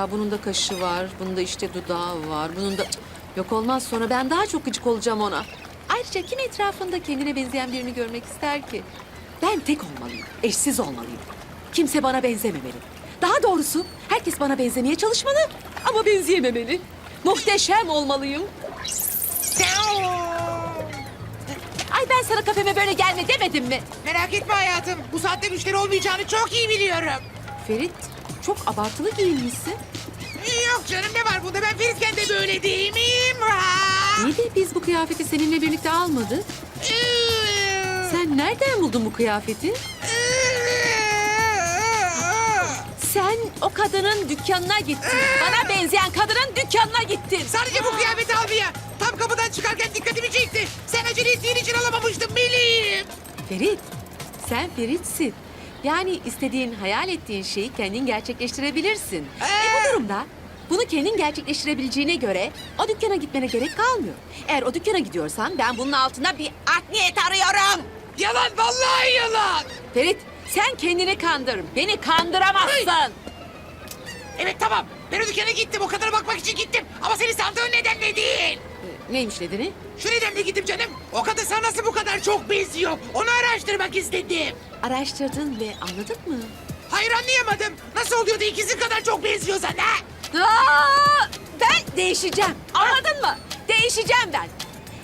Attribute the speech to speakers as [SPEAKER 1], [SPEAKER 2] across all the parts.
[SPEAKER 1] Ya bunun da kaşı var, bunun da işte dudağı var, bunun da... Yok olmaz sonra ben daha çok gıcık olacağım ona. Ayrıca kim etrafında kendine benzeyen birini görmek ister ki? Ben tek olmalıyım, eşsiz olmalıyım. Kimse bana benzememeli. Daha doğrusu herkes bana benzemeye çalışmalı ama benzeyememeli. Muhteşem olmalıyım. Ay ben sana kafeme böyle gelme demedim mi?
[SPEAKER 2] Merak etme hayatım. Bu saatte müşteri olmayacağını çok iyi biliyorum.
[SPEAKER 1] Ferit çok abartılı giyinmişsin.
[SPEAKER 2] Yok canım ne var bunda ben Feritken de böyle değil miyim? Ha?
[SPEAKER 1] İyi de biz bu kıyafeti seninle birlikte almadık. Sen nereden buldun bu kıyafeti? Sen o kadının dükkanına gittin. Bana benzeyen kadının dükkanına gittin.
[SPEAKER 2] Sadece bu kıyafeti almaya. Tam kapıdan çıkarken dikkatimi çekti. Sen acele ettiğin için alamamıştım bileyim.
[SPEAKER 1] Ferit, sen Ferit'sin. Yani istediğin, hayal ettiğin şeyi kendin gerçekleştirebilirsin. E bu durumda bunu kendin gerçekleştirebileceğine göre o dükkana gitmene gerek kalmıyor. Eğer o dükkana gidiyorsan ben bunun altında bir art niyet arıyorum.
[SPEAKER 2] Yalan vallahi yalan.
[SPEAKER 1] Ferit, sen kendini kandır. Beni kandıramazsın.
[SPEAKER 2] Evet tamam. Ben o dükkana gittim. O kadına bakmak için gittim. Ama seni sandığın nedenle değil.
[SPEAKER 1] Neymiş nedeni?
[SPEAKER 2] Şu nedenle gittim canım. O kadın sana nasıl bu kadar çok benziyor? Onu araştırmak istedim.
[SPEAKER 1] Araştırdın ve anladın mı?
[SPEAKER 2] Hayır anlayamadım. Nasıl oluyor da ikisi kadar çok benziyor sana?
[SPEAKER 1] Aa, ben değişeceğim. Anladın mı? Değişeceğim ben.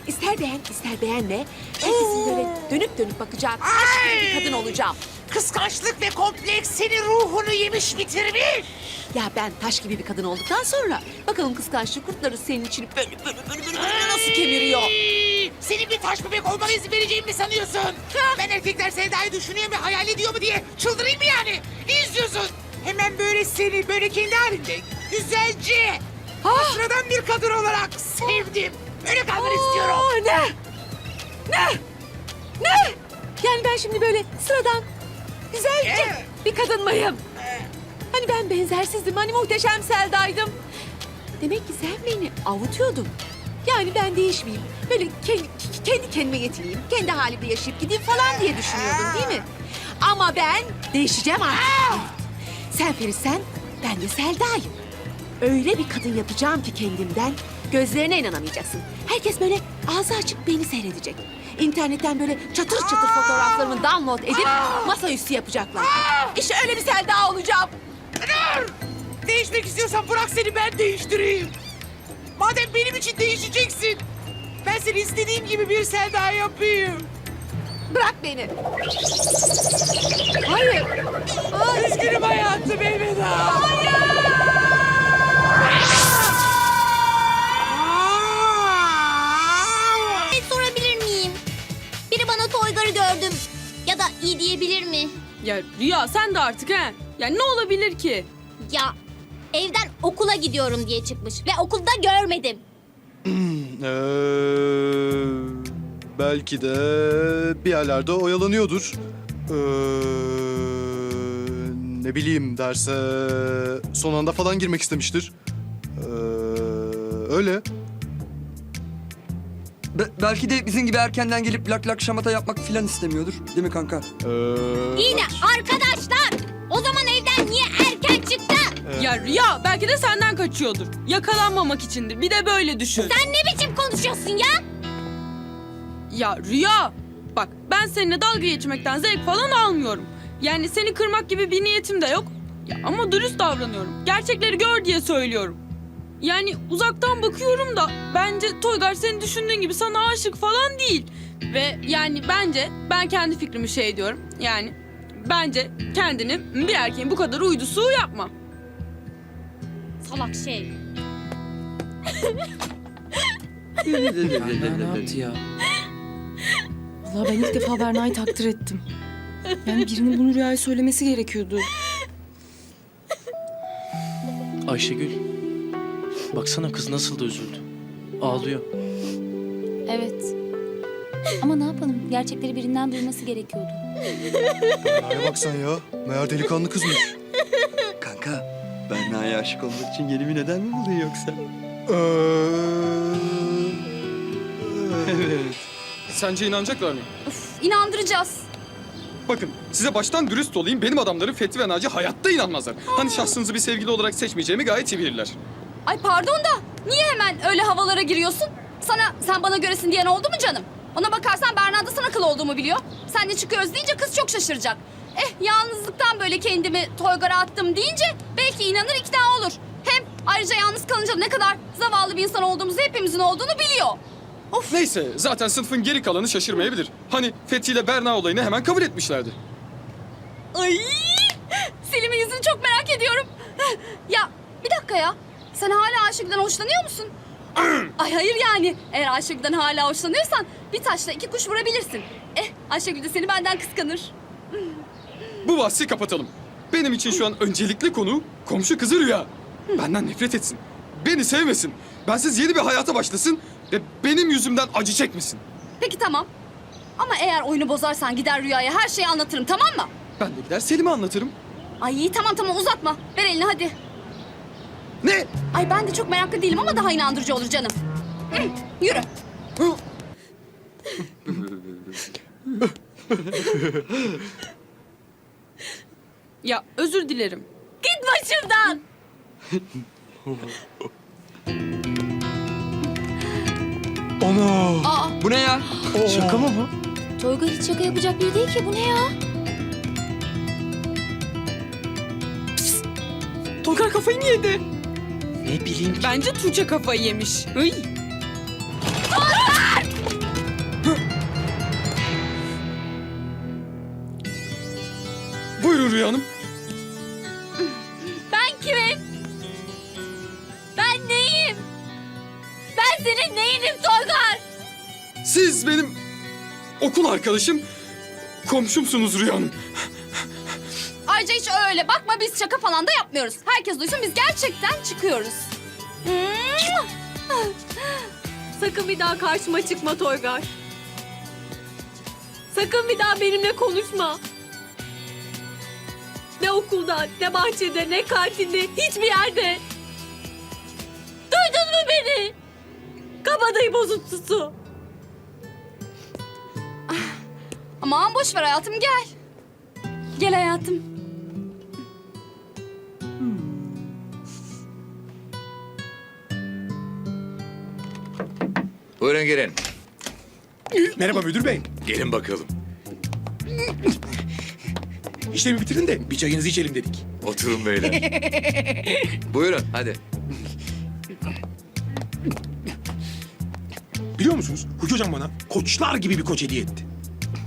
[SPEAKER 1] İster beğen, ister beğenme. Herkesin böyle dönüp dönüp bakacağı taş gibi bir kadın olacağım.
[SPEAKER 2] Kıskançlık ve kompleks senin ruhunu yemiş bitirmiş.
[SPEAKER 1] Ya ben taş gibi bir kadın olduktan sonra bakalım kıskançlık kurtları senin için böyle böyle böyle böyle, böyle nasıl kemiriyor.
[SPEAKER 2] Ay, Senin bir taş bebek olmana izin vereceğimi mi sanıyorsun? Ben erkekler Sevda'yı düşünüyor mu, hayal ediyor mu diye çıldırayım mı yani? Ne izliyorsun? Hemen böyle seni, böyle kendi halinde, güzelce,
[SPEAKER 1] Ah!
[SPEAKER 2] sıradan bir kadın olarak sevdim. Böyle kalmanı istiyorum.
[SPEAKER 1] Aa, ne? Ne? Ne? Yani ben şimdi böyle sıradan, güzelce bir kadın mıyım? Hani ben benzersizdim, hani muhteşem Selda'ydım. Demek ki sen beni avutuyordun. Yani ben değişmeyeyim. Böyle kendi, kendi kendime yetineyim, kendi halimde yaşayıp gideyim falan diye düşünüyordun değil mi? Ama ben değişeceğim artık. Sen Ferit'sen, ben de Selda'yım. Öyle bir kadın yapacağım ki kendimden gözlerine inanamayacaksın. Herkes böyle ağzı açık beni seyredecek. İnternetten böyle çatır çatır fotoğraflarımı download edip masaüstü yapacaklar. İşte öyle bir Selda olacağım.
[SPEAKER 2] Dur! Değişmek istiyorsan bırak seni ben değiştireyim. Madem benim için değişeceksin, ben seni istediğim gibi bir Selda yapayım.
[SPEAKER 1] Bırak beni.
[SPEAKER 3] Ya Rüya sen de artık he. Ya ne olabilir ki?
[SPEAKER 4] Ya evden okula gidiyorum diye çıkmış ve okulda görmedim.
[SPEAKER 5] Ee, belki de bir yerlerde oyalanıyordur. Ee, ne bileyim derse son anda falan girmek istemiştir. Ee, öyle.
[SPEAKER 6] Be- belki de bizim gibi erkenden gelip lak lak şamata yapmak filan istemiyordur. Değil mi kanka?
[SPEAKER 5] Ee,
[SPEAKER 4] İyi de arkadaşlar o zaman evden niye erken çıktı?
[SPEAKER 3] Ya Rüya belki de senden kaçıyordur. Yakalanmamak içindir. Bir de böyle düşün.
[SPEAKER 4] Sen ne biçim konuşuyorsun ya?
[SPEAKER 3] Ya Rüya bak ben seninle dalga geçmekten zevk falan almıyorum. Yani seni kırmak gibi bir niyetim de yok. Ya ama dürüst davranıyorum. Gerçekleri gör diye söylüyorum. Yani uzaktan bakıyorum da bence Toygar senin düşündüğün gibi sana aşık falan değil. Ve yani bence ben kendi fikrimi şey diyorum. Yani bence kendini bir erkeğin bu kadar uydusu yapma.
[SPEAKER 4] Salak şey.
[SPEAKER 7] Berna ne yaptı ya? Vallahi ben ilk defa Berna'yı takdir ettim. Yani birinin bunu Rüya'ya söylemesi gerekiyordu.
[SPEAKER 8] Ayşegül. Baksana kız nasıl da üzüldü. Ağlıyor.
[SPEAKER 9] Evet. Ama ne yapalım? Gerçekleri birinden duyması gerekiyordu.
[SPEAKER 5] Berna'ya bak sen ya. Meğer delikanlı kızmış.
[SPEAKER 6] Kanka, Berna'ya aşık olmak için yeni bir neden mi buldun yoksa?
[SPEAKER 5] Ee,
[SPEAKER 6] Evet.
[SPEAKER 10] Sence inanacaklar mı?
[SPEAKER 9] İnandıracağız.
[SPEAKER 6] Bakın size baştan dürüst olayım. Benim adamlarım Fethi ve Naci hayatta inanmazlar. Hani şahsınızı bir sevgili olarak seçmeyeceğimi gayet iyi bilirler.
[SPEAKER 10] Ay pardon da niye hemen öyle havalara giriyorsun? Sana sen bana göresin diyen oldu mu canım? Ona bakarsan Berna da sana kıl olduğumu biliyor. Sen de çıkıyoruz deyince kız çok şaşıracak. Eh yalnızlıktan böyle kendimi toygara attım deyince belki inanır ikna olur. Hem ayrıca yalnız kalınca ne kadar zavallı bir insan olduğumuzu hepimizin olduğunu biliyor. Of
[SPEAKER 6] Neyse zaten sınıfın geri kalanı şaşırmayabilir. Hani Fethi ile Berna olayını hemen kabul etmişlerdi.
[SPEAKER 10] Ay! Selim'in yüzünü çok merak ediyorum. Ya bir dakika ya. Sen hala Ayşegül'den hoşlanıyor musun? Ay hayır yani. Eğer Ayşegül'den hala hoşlanıyorsan bir taşla iki kuş vurabilirsin. Eh Ayşegül de seni benden kıskanır.
[SPEAKER 6] Bu bahsi kapatalım. Benim için şu an öncelikli konu komşu kızı Rüya. Benden nefret etsin. Beni sevmesin. Bensiz yeni bir hayata başlasın ve benim yüzümden acı çekmesin.
[SPEAKER 10] Peki tamam. Ama eğer oyunu bozarsan gider Rüya'ya her şeyi anlatırım tamam mı?
[SPEAKER 6] Ben de gider Selim'e anlatırım.
[SPEAKER 10] Ay iyi tamam tamam uzatma. Ver elini hadi.
[SPEAKER 6] Ne?
[SPEAKER 10] Ay ben de çok meraklı değilim ama daha inandırıcı olur canım. Hı, yürü.
[SPEAKER 3] Ya özür dilerim.
[SPEAKER 10] Git başımdan.
[SPEAKER 6] Bu ne ya?
[SPEAKER 8] Şaka mı bu?
[SPEAKER 9] Toygar hiç şaka yapacak biri değil ki. Bu ne ya?
[SPEAKER 3] Toygar kafayı mı yedi?
[SPEAKER 8] Ne bileyim ki.
[SPEAKER 3] Bence Tuğçe kafayı yemiş. Ay.
[SPEAKER 6] Buyurun Rüya Hanım.
[SPEAKER 10] Ben kimim? Ben neyim? Ben senin neyinim Toygar?
[SPEAKER 6] Siz benim okul arkadaşım, komşumsunuz Rüya Hanım.
[SPEAKER 10] Ayrıca hiç öyle bakma biz şaka falan da yapmıyoruz. Herkes duysun biz gerçekten çıkıyoruz.
[SPEAKER 1] Sakın bir daha karşıma çıkma Toygar. Sakın bir daha benimle konuşma. Ne okulda, ne bahçede, ne kantinde, hiçbir yerde. Duydun mu beni? Kabadayı bozuntusu.
[SPEAKER 10] Aman boş ver hayatım gel. Gel hayatım.
[SPEAKER 11] Buyurun girin.
[SPEAKER 12] Merhaba müdür bey.
[SPEAKER 11] Gelin bakalım.
[SPEAKER 12] İşlemi bitirin de bir çayınızı içelim dedik.
[SPEAKER 11] Oturun beyler. Buyurun hadi.
[SPEAKER 12] Biliyor musunuz? Huki hocam bana koçlar gibi bir koç hediye etti.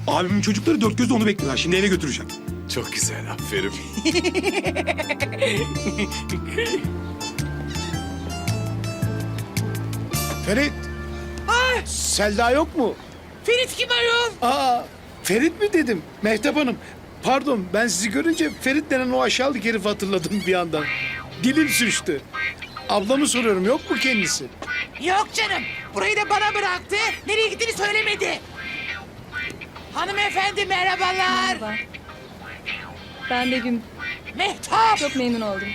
[SPEAKER 12] Abimin çocukları dört gözle onu bekliyorlar. Şimdi eve götüreceğim.
[SPEAKER 11] Çok güzel aferin.
[SPEAKER 12] Ferit. Selda yok mu?
[SPEAKER 2] Ferit kim ayol?
[SPEAKER 12] Aa, Ferit mi dedim? Mehtap Hanım. Pardon ben sizi görünce Ferit denen o aşağılık herifi hatırladım bir yandan. Dilim sürçtü. Ablamı soruyorum yok mu kendisi?
[SPEAKER 2] Yok canım. Burayı da bana bıraktı. Nereye gittiğini söylemedi. Hanımefendi merhabalar.
[SPEAKER 7] Ben Begüm.
[SPEAKER 2] Mehtap.
[SPEAKER 7] Çok memnun oldum.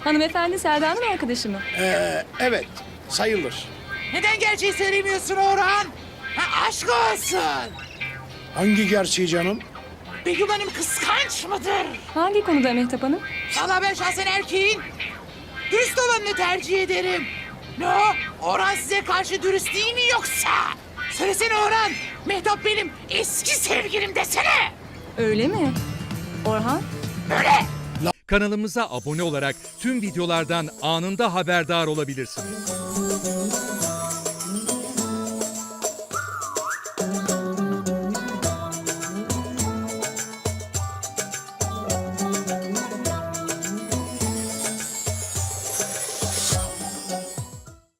[SPEAKER 7] Hanımefendi Selda'nın arkadaşı mı?
[SPEAKER 12] Ee, evet sayılır.
[SPEAKER 2] Neden gerçeği söylemiyorsun Orhan? Ha, aşk olsun.
[SPEAKER 12] Hangi gerçeği canım?
[SPEAKER 2] Begüm Hanım kıskanç mıdır?
[SPEAKER 7] Hangi konuda Mehtap Hanım?
[SPEAKER 2] Valla ben şahsen erkeğin dürüst olanını tercih ederim. Ne o? Orhan size karşı dürüst değil mi yoksa? Söylesene Orhan. Mehtap benim eski sevgilim desene.
[SPEAKER 7] Öyle mi? Orhan?
[SPEAKER 2] Böyle.
[SPEAKER 13] Kanalımıza abone olarak tüm videolardan anında haberdar olabilirsiniz.